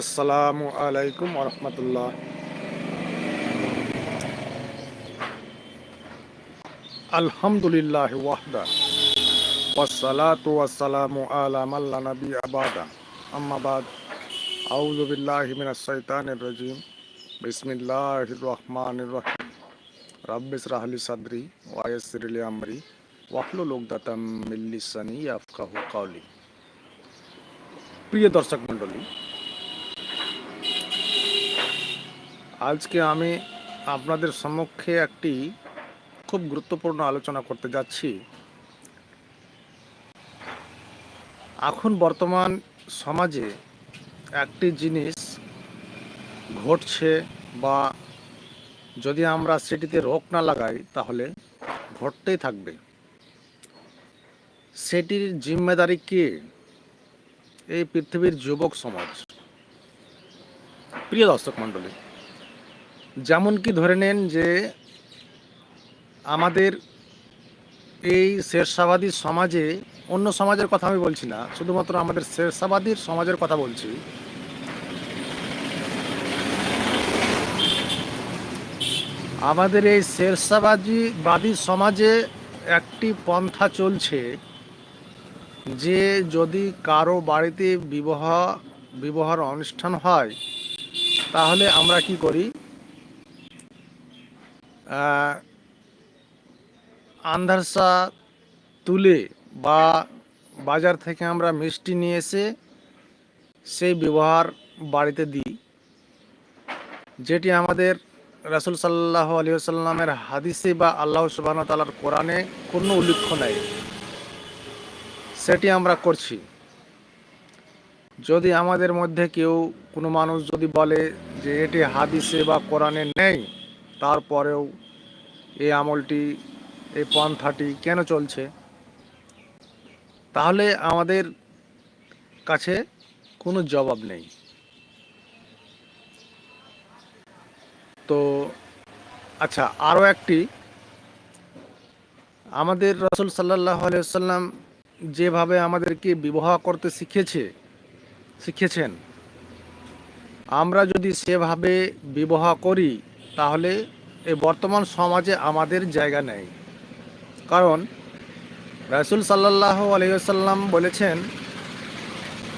আসসালামু আলাইকুম রহমতুল্লাহ আলহামদুলিল্লাহ ওয়াহদা والصلاة والسلام على من لا نبي بعده أما بعد أعوذ بالله من الشيطان الرجيم بسم الله الرحمن الرحيم رب اشرح لي صدري ويسر لي أمري واحلل عقدة من لساني يفقهوا قولي প্রিয় দর্শক মণ্ডলী আজকে আমি আপনাদের সম্মুখে একটি খুব গুরুত্বপূর্ণ আলোচনা করতে যাচ্ছি। এখন বর্তমান সমাজে একটি জিনিস ঘটছে বা যদি আমরা সেটিতে রোক না লাগাই তাহলে ঘটতেই থাকবে। সেটির জিম্মেদারি কে? এই পৃথিবীর যুবক সমাজ। প্রিয় দর্শক মণ্ডলী যেমন কি ধরে নেন যে আমাদের এই শেরশাবাদী সমাজে অন্য সমাজের কথা আমি বলছি না, শুধুমাত্র আমাদের শেরশাবাদীর সমাজের কথা বলছি। আমাদের এই শেরশাবাদী বাদী সমাজে একটি পন্থা চলছে যে যদি কারও বাড়িতে বিবাহ, বিবাহর অনুষ্ঠান হয়, তাহলে আমরা কি করি? আন্ধারসা তুলে বা বাজার থেকে আমরা মিষ্টি নিয়ে এসে সেই ব্যবহার বাড়িতে দিই, যেটি আমাদের রাসুল সাল্লাহ আলী সাল্লামের হাদিসে বা আল্লাহ সুবাহ তালার কোরআনে কোনো উল্লেখ নেই। সেটি আমরা করছি। যদি আমাদের মধ্যে কেউ কোনো মানুষ যদি বলে যে এটি হাদিসে বা কোরআনে নেই তারপরেও এই আমলটি, এই পন্থাটি কেন চলছে? তাহলে আমাদের কাছে কোনো জবাব নেই। তো আচ্ছা আরও একটি। আমাদের রসুল সাল্লাহ আলিয়াল্লাম যেভাবে আমাদেরকে বিবাহ করতে শিখেছে, শিখেছেন, আমরা যদি সেভাবে বিবাহ করি, তাহলে এই বর্তমান সমাজে আমাদের জায়গা নেই। কারণ রাসুল সাল্লাহ আলাইসাল্লাম বলেছেন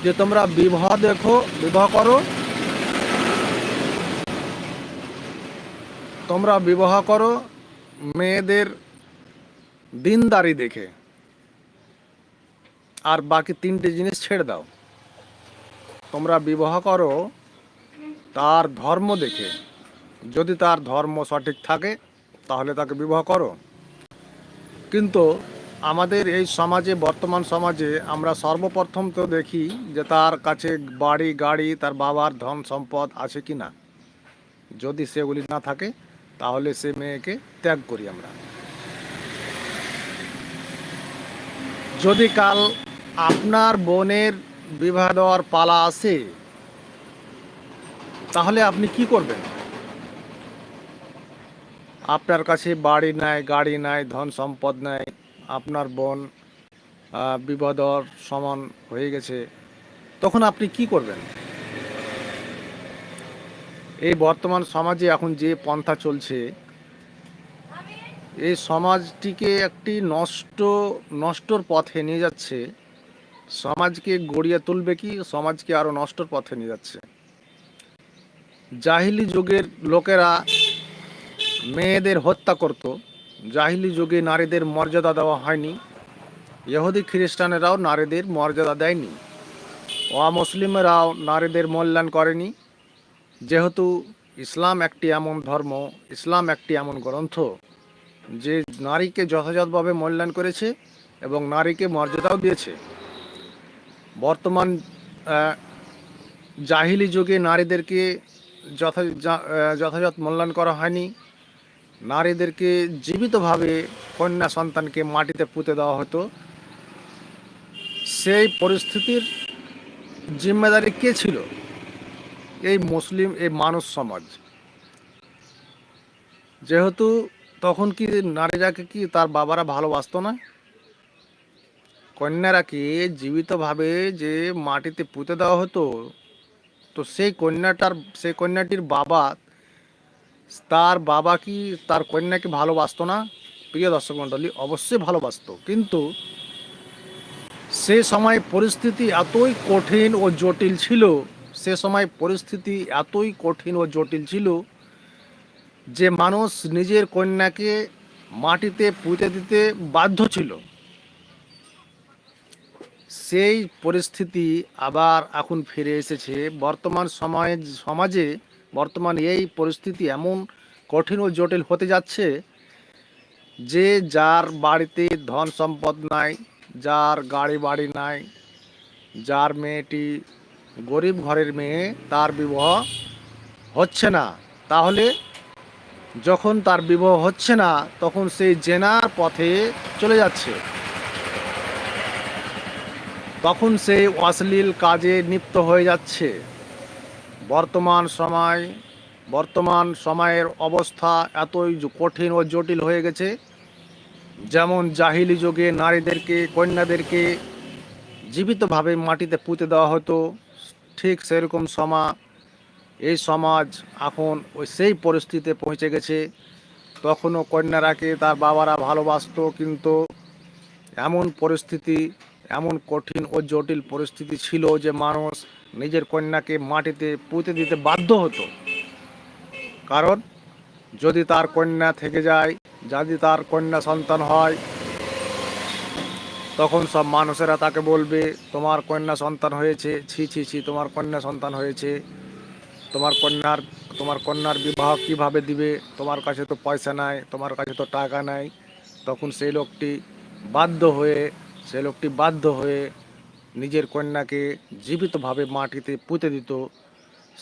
যে, তোমরা বিবাহ দেখো, বিবাহ করো। তোমরা বিবাহ করো মেয়েদের দিনদারি দেখে। আর বাকি তিনটে জিনিস ছেড়ে দাও। তোমরা বিবাহ করো তার ধর্ম দেখে। যদি তার ধর্ম সঠিক থাকে, তাহলে তাকে বিবাহ করো। কিন্তু আমাদের এই সমাজে, বর্তমান সমাজে আমরা সর্বপ্রথম তো দেখি যে তার কাছে বাড়ি, গাড়ি, তার বাবার ধন সম্পদ আছে কি না। যদি সেগুলি না থাকে, তাহলে সে মেয়েকে ত্যাগ করি আমরা। যদি কাল আপনার বোনের বিবাহ দেওয়ার পালা আসে, তাহলে আপনি কি করবেন? আপনার কাছে বাড়ি নাই, গাড়ি নাই, ধন সম্পদ নাই, আপনার বোন দেওয়ার সমান হয়ে গেছে, তখন আপনি কি করবেন? এই বর্তমান সমাজে এখন যে পন্থা চলছে, এই সমাজটিকে একটি নষ্ট, নষ্টর পথে নিয়ে যাচ্ছে, সমাজকে গড়িয়ে তুলবে কি? সমাজকে আরও নষ্টর পথে নিয়ে যাচ্ছে। জাহিলি যুগের লোকেরা মেয়েদের হত্যা করত। জাহিলি যুগে নারীদের মর্যাদা দেওয়া হয়নি। ইহুদি খ্রিস্টানেরাও নারীদের মর্যাদা দেয়নি। অমুসলিমেরাও নারীদের মূল্যায়ন করেনি। যেহেতু ইসলাম একটি এমন ধর্ম, ইসলাম একটি এমন গ্রন্থ, যে নারীকে যথাযথভাবে মূল্যায়ন করেছে এবং নারীকে মর্যাদাও দিয়েছে। বর্তমান জাহিলি যুগে নারীদেরকে যথা যথাযথ মূল্যায়ন করা হয়নি। নারীদেরকে জীবিতভাবে কন্যা সন্তানকে মাটিতে পুঁতে দেওয়া হতো। সেই পরিস্থিতির জিম্মেদারি কে ছিল? এই মুসলিম, এই মানুষ সমাজ। যেহেতু তখন কি নারীরাকে কি তার বাবারা ভালোবাসতো না? কন্যারাকে জীবিতভাবে যে মাটিতে পুঁতে দেওয়া হতো, তো সেই কন্যাটার, সেই কন্যাটির বাবা তার বাবা কি তার কন্যাকে ভালোবাসতো না? প্রিয় দর্শক মণ্ডলী, অবশ্যই ভালোবাসতো। কিন্তু সে সময় পরিস্থিতি এতই কঠিন ও জটিল ছিল, সে সময় পরিস্থিতি এতই কঠিন ও জটিল ছিল যে মানুষ নিজের কন্যাকে মাটিতে পুঁতে দিতে বাধ্য ছিল। সেই পরিস্থিতি আবার এখন ফিরে এসেছে। বর্তমান সময়ে, সমাজে বর্তমান এই পরিস্থিতি এমন কঠিন ও জটিল হতে যাচ্ছে যে যার বাড়িতে ধন সম্পদ নাই, যার গাড়ি বাড়ি নাই, যার মেয়েটি গরিব ঘরের মেয়ে, তার বিবাহ হচ্ছে না। তাহলে যখন তার বিবাহ হচ্ছে না, তখন সেই জেনার পথে চলে যাচ্ছে। তখন সেই অশ্লীল কাজে লিপ্ত হয়ে যাচ্ছে। বর্তমান সময়, বর্তমান সময়ের অবস্থা এতই কঠিন ও জটিল হয়ে গেছে। যেমন জাহিলি যুগে নারীদেরকে, কন্যাদেরকে জীবিতভাবে মাটিতে পুঁতে দেওয়া হতো, ঠিক সেরকম সমা, এই সমাজ এখন ওই সেই পরিস্থিতিতে পৌঁছে গেছে। তখনও কন্যারাকে তার বাবারা ভালোবাসতো, কিন্তু এমন পরিস্থিতি, এমন কঠিন ও জটিল পরিস্থিতি ছিল যে মানুষ নিজের কন্যাকে মাটিতে পুঁতে দিতে বাধ্য হতো। কারণ, যদি তার কন্যা থেকে যায়, যদি তার কন্যা সন্তান হয়, তখন সব মানুষেরা তাকে বলবে, তোমার কন্যা সন্তান হয়েছে, ছি ছি ছি, তোমার কন্যা সন্তান হয়েছে। তোমার কন্যার তোমার কন্যার বিবাহ কীভাবে দিবে? তোমার কাছে তো পয়সা নাই, তোমার কাছে তো টাকা নাই। তখন সেই লোকটি বাধ্য হয়ে, সেই লোকটি বাধ্য হয়ে নিজের কন্যাকে জীবিতভাবে মাটিতে পুঁতে দিত।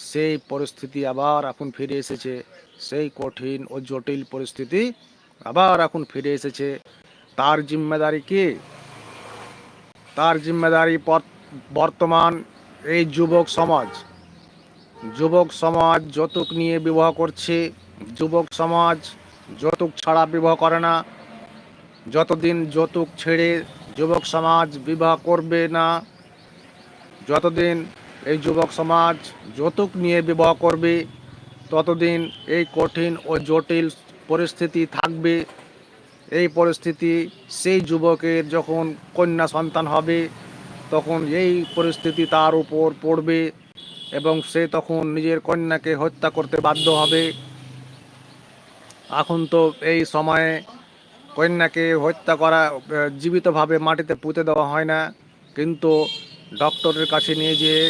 সেই পরিস্থিতি আবার এখন ফিরে এসেছে। সেই কঠিন ও জটিল পরিস্থিতি আবার এখন ফিরে এসেছে। তার জিম্মেদারি কে? তার জিম্মেদারি বর্তমান এই যুবক সমাজ। যুবক সমাজ যৌতুক নিয়ে বিবাহ করছে। যুবক সমাজ যৌতুক ছাড়া বিবাহ করে না। যতদিন যৌতুক ছেড়ে যুবক সমাজ বিবাহ করবে না। যতদিন এই যুবক সমাজ যৌতুক নিয়ে বিবাহ করবে, ততদিন এই কঠিন ও জটিল পরিস্থিতি থাকবে। এই পরিস্থিতি সেই যুবকের যখন কন্যা সন্তান হবে, তখন এই পরিস্থিতি তার উপর পড়বে এবং সে তখন নিজের কন্যাকে হত্যা করতে বাধ্য হবে। এখন তো এই সময়ে কন্যাকে হত্যা করা জীবিতভাবে মাটিতে পুঁতে দেওয়া হয় না। কিন্তু ডক্টরের কাছে নিয়ে যেয়ে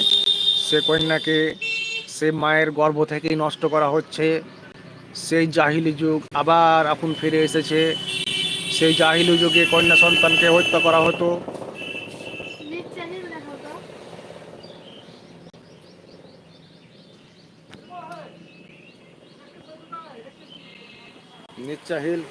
সে কন্যাকে সে মায়ের গর্ভ থেকেই নষ্ট করা হচ্ছে। সেই জাহিলি যুগ আবার এখন ফিরে এসেছে। সেই জাহিলি যুগে কন্যা সন্তানকে হত্যা করা হতো। নিচ্চাহিল